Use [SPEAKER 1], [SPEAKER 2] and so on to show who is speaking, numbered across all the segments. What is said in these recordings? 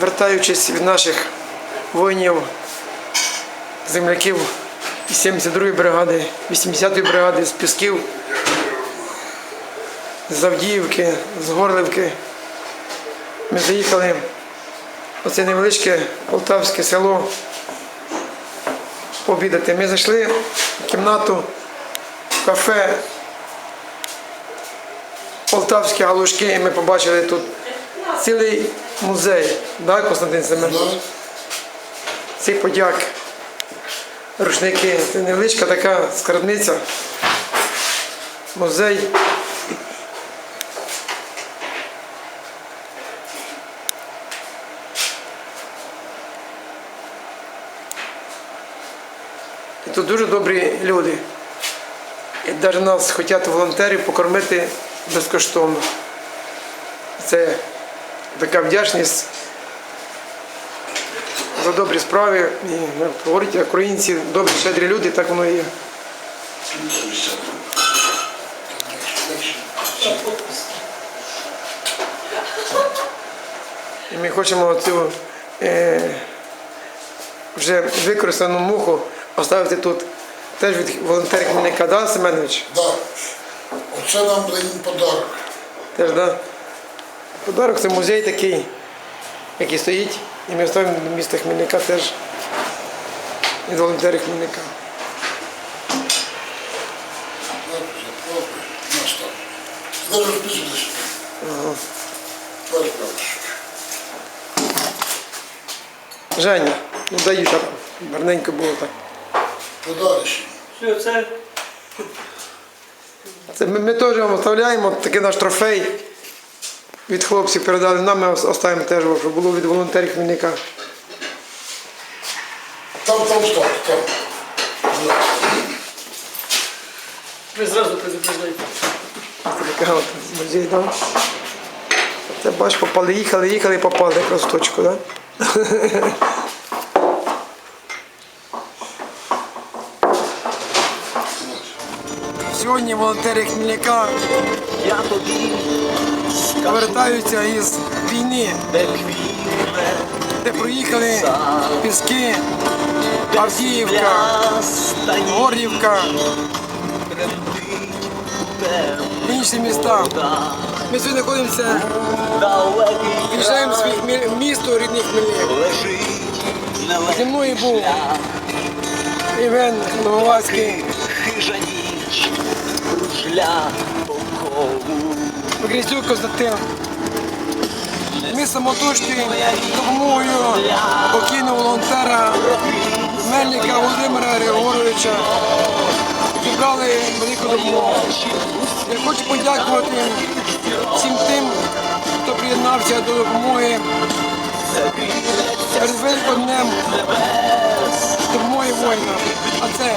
[SPEAKER 1] Вертаючись від наших воїнів, земляків 72-ї бригади, 80-ї бригади, з Пісків, з Авдіївки, з Горлівки. Ми заїхали в оце невеличке полтавське село пообідати. Ми зайшли в кімнату, в кафе Полтавські галушки, і ми побачили тут цілий музей, да, Константин Семенович? Цей подяк, рушники. Це невеличка така скарбниця, музей. І тут дуже добрі люди. І навіть нас хочуть волонтери покормити безкоштовно. Це така вдячність за добрі справи. І ну, говорять, українці добрі, щедрі люди, так воно і є. І ми хочемо цю е, вже використану муху поставити тут. Теж від волонтерів Хмельника, да, Семенович?
[SPEAKER 2] Да. Оце нам блин подарок.
[SPEAKER 1] Теж, да? Подарок це музей такий, який стоїть, і ми ставимо до міста Хмельника теж від волонтерів Хмельника.
[SPEAKER 2] Ага.
[SPEAKER 1] Женя, ну даю так, гарненько було так.
[SPEAKER 2] Подальше.
[SPEAKER 3] Все, це
[SPEAKER 1] Це ми, ми теж вам оставляємо такий наш трофей. Від хлопців передали нам, ми ос- оставимо теж, щоб було від волонтерів Хмельника.
[SPEAKER 2] Там, там став, там.
[SPEAKER 3] ви зразу предупреждаєте.
[SPEAKER 1] Це така от музей, да? Це бач, попали, їхали, їхали і попали якраз в точку, да? Сьогодні волонтери Хмельника
[SPEAKER 4] Я тобі
[SPEAKER 1] повертаються із війни,
[SPEAKER 4] де
[SPEAKER 1] проїхали Піски, Авдіївка,
[SPEAKER 4] тебе?
[SPEAKER 1] Інші міста. Ми сьогодні знаходимося, в'їжджаємо Хмель- місто рідний Хмельник. Зі мною був. Євген Нововацький,
[SPEAKER 4] Хижа ніч кружля колу.
[SPEAKER 1] Грізюк Константин. Ми самотужки допомогою покійного волонтера Мельника Володимира Григоровича зібрали велику допомогу. Я хочу подякувати всім тим, хто приєднався до допомоги перед Великоднем допомоги воїнам. А це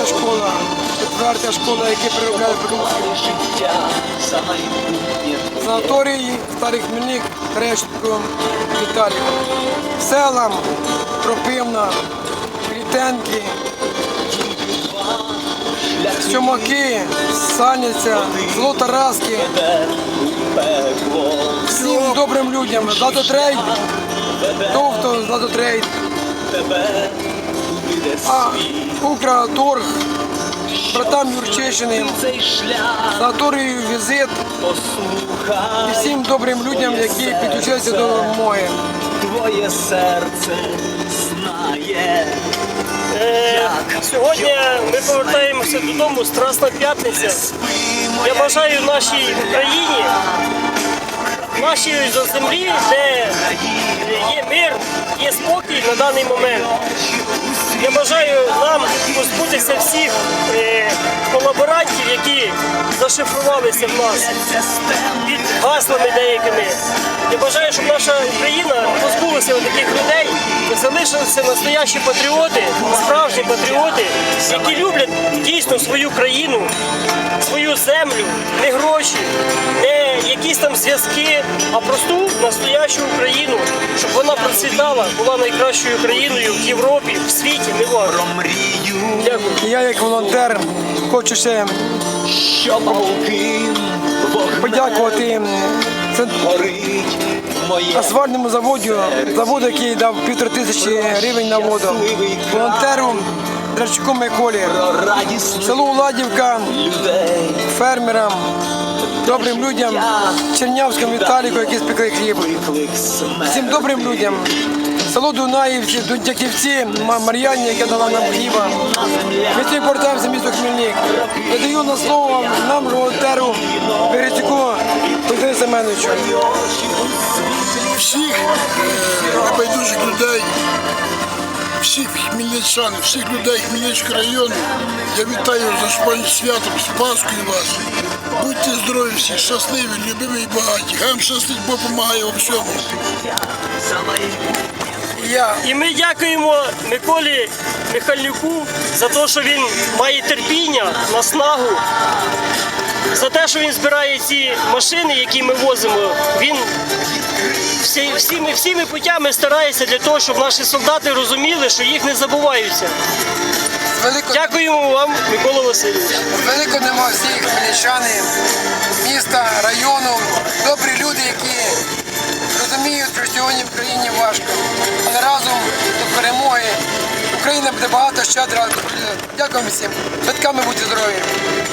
[SPEAKER 1] третя школа, четверта школа, які переробляли продукцію. Санаторій Старий Хмельник, Решетко, Віталій. Селам Кропивна, Клітенки, Сьомаки, Саняця, Злотараски. Всім добрим людям. Златотрейд, Товто, Златотрейд, а. Украторг, братам Юрчишиним,
[SPEAKER 4] Цей
[SPEAKER 1] візит і всім добрим людям, які підключилися до допомоги.
[SPEAKER 4] Твоє серце знає.
[SPEAKER 3] Е, сьогодні ми повертаємося додому, Страсна п'ятниця. Я бажаю нашій Україні, нашій землі, де є мир, є спокій на даний момент. Я бажаю нам позбутися всіх е, колаборантів, які зашифрувалися в нас під гаслами деякими. Я бажаю, щоб наша Україна позбулася таких людей, залишилися настоящі патріоти, справжні патріоти, які люблять дійсно свою країну, свою землю, не гроші, не якісь там зв'язки, а просту настоящу Україну, щоб вона процвітала, була найкращою країною в Європі, в світі, важко.
[SPEAKER 4] Мрію.
[SPEAKER 1] Я як волонтер хочу ще подякувати асфальтному заводі, заводу, який дав півтори тисячі гривень на воду, волонтеру Драчуку Миколі,
[SPEAKER 4] Про
[SPEAKER 1] селу Уладівка, фермерам, добрим людям, Чернявському Віталіку, які спекли хліб. Всім добрим людям. Село Дунаївці, Дудяківці, Ма- Мар'яні, яка дала нам хліба. Ми сьогодні повертаємося місто Хмельник. Видаю на слово нам, волонтеру Берецюку Володимиру Семеновичу.
[SPEAKER 2] Всіх е, небайдужих людей, всіх хмельничан, всіх людей Хмельницького району. Я вітаю з нашим святом, з Пасхою вас. Будьте здорові всі, щасливі, любимі і багаті. Хай вам щастить, Бог допомагає у всьому.
[SPEAKER 1] Я
[SPEAKER 3] І ми дякуємо Миколі Михайлюку за те, що він має терпіння, наснагу, за те, що він збирає ці машини, які ми возимо. Він всі, всіми, всіми путями старається для того, щоб наші солдати розуміли, що їх не забуваються.
[SPEAKER 1] велико,
[SPEAKER 3] Дякуємо вам, Микола Васильович.
[SPEAKER 1] велико нема всіх хмельничани, міста, району, добрі люди, які розуміють, що сьогодні в країні важко. Україна буде багато щедра. Дякуємо всім. Святками будьте здорові.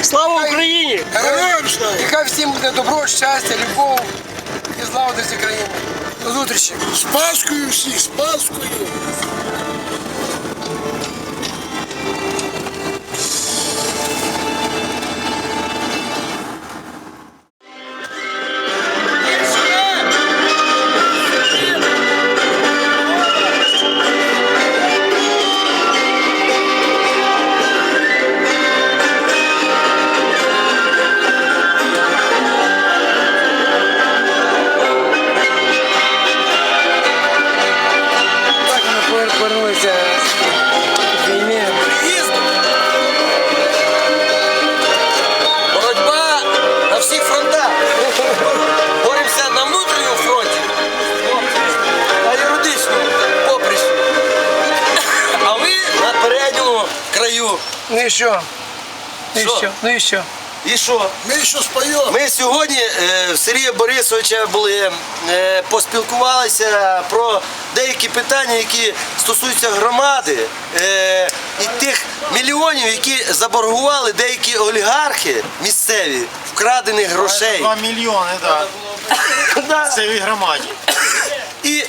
[SPEAKER 3] Слава Україні!
[SPEAKER 2] Героям слава!
[SPEAKER 1] І хай всім буде добро, щастя, любов і слава до всіх країни. До зустрічі.
[SPEAKER 2] З Пасхою всіх, з Пасхою!
[SPEAKER 5] Краю.
[SPEAKER 1] Ну і що? Ну і
[SPEAKER 5] Що?
[SPEAKER 1] що? Ну і що?
[SPEAKER 5] І що?
[SPEAKER 2] Ми ще споємо.
[SPEAKER 5] Ми сьогодні е, в Сергія Борисовича були, е, поспілкувалися про деякі питання, які стосуються громади е, і тих мільйонів, які заборгували деякі олігархи місцеві вкрадених грошей.
[SPEAKER 6] 2 мільйони, так.
[SPEAKER 5] Да.
[SPEAKER 6] Це в громаді.
[SPEAKER 5] І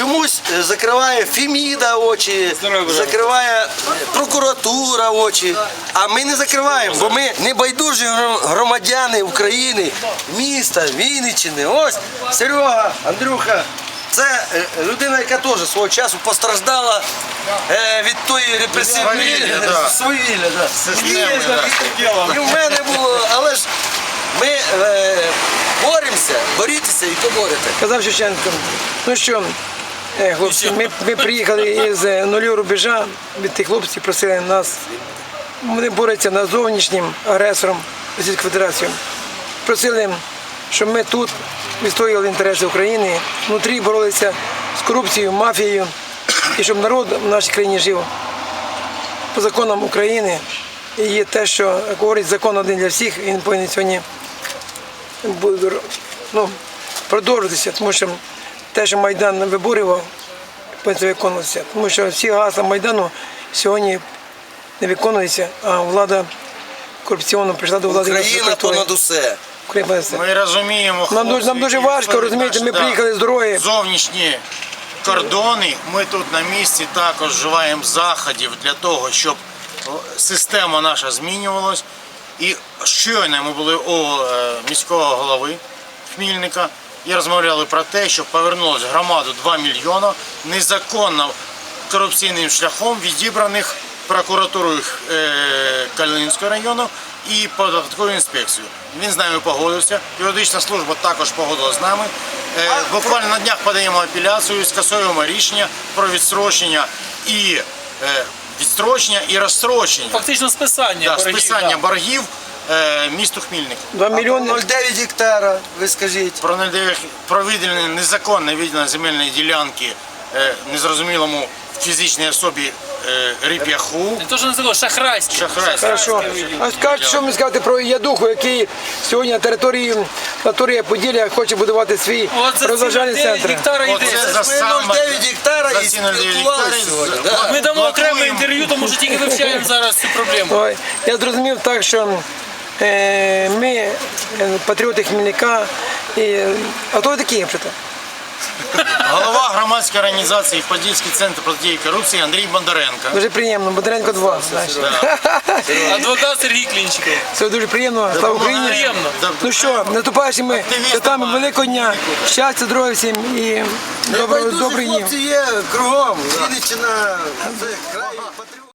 [SPEAKER 5] чомусь е, закриває Феміда очі, закриває прокуратура очі. А ми не закриваємо, бо ми не байдужі громадяни України, міста, Вінниччини. Ось Серега, Андрюха. Це е, людина, яка теж свого часу постраждала е, від тої репресивної
[SPEAKER 6] Свавілля,
[SPEAKER 5] І, в мене було, але ж ми е, боремося, борітеся і поборете.
[SPEAKER 1] Казав Шевченко. Ну що, е, хлопці, ми, ми приїхали із е, нулю рубежа, від тих хлопців просили нас. Вони борються над зовнішнім агресором Російської Федерації. Просили, щоб ми тут відстоювали інтереси України, внутрі боролися з корупцією, мафією, і щоб народ в нашій країні жив по законам України. І є те, що говорить закон один для всіх, він повинен сьогодні ну, продовжуватися, тому що те, що Майдан виборював, повинно виконуватися. Тому що всі гасла Майдану сьогодні не виконуються, а влада корупційно прийшла до влади.
[SPEAKER 5] Україна понад усе.
[SPEAKER 6] Ми розуміємо,
[SPEAKER 1] Нам дуже, нам дуже важко, розумієте, ми приїхали з дороги.
[SPEAKER 6] Зовнішні кордони. Ми тут на місці також вживаємо заходів для того, щоб система наша змінювалась. І щойно ми були у е, міського голови Хмільника і розмовляли про те, що повернулось в громаду 2 мільйона незаконно корупційним шляхом відібраних прокуратурою е, Калининського району і податковою інспекцією. Він з нами погодився. Юридична служба також погодила з нами. Е, буквально на днях подаємо апеляцію, скасуємо рішення про відстрочення і е, відстрочення і розстрочення.
[SPEAKER 7] Фактично списання.
[SPEAKER 6] Да,
[SPEAKER 7] боргів,
[SPEAKER 6] списання
[SPEAKER 7] да.
[SPEAKER 6] боргів місту Хмільнику.
[SPEAKER 1] 2 мільйони.
[SPEAKER 5] 0,9 гектара, ви скажіть.
[SPEAKER 6] Про недовір- про виділення незаконне виділення земельної ділянки е, незрозумілому фізичній особі е, ріп'яху.
[SPEAKER 7] Не то, що називало, шахрайське.
[SPEAKER 6] Шахрайське.
[SPEAKER 1] Хорошо. А скажіть, що мені сказати про Ядуху, який сьогодні на території Наторія Поділля хоче будувати свій розважальний
[SPEAKER 7] 9
[SPEAKER 1] центр.
[SPEAKER 7] гектара йде.
[SPEAKER 6] Оце за саме
[SPEAKER 5] 0,9 гектара і спілкувалися сьогодні.
[SPEAKER 7] Ми дамо окреме інтерв'ю, тому що тільки вивчаємо зараз цю проблему.
[SPEAKER 1] Ой, я зрозумів так, що е, ми е, патріоти Хмельника. А то ви такі, взагалі?
[SPEAKER 6] Голова громадської організації Подільський центр протидії корупції Андрій Бондаренко.
[SPEAKER 1] Дуже приємно, Бондаренко 2. Знаєш.
[SPEAKER 7] Адвокат Сергій Клінчиков.
[SPEAKER 1] Це дуже приємно. Слава Україні. Ну що, наступаючими святами Великого дня. Щастя, здоров'я всім і доброго добрих днів.
[SPEAKER 5] хлопці є кругом. Край патріот.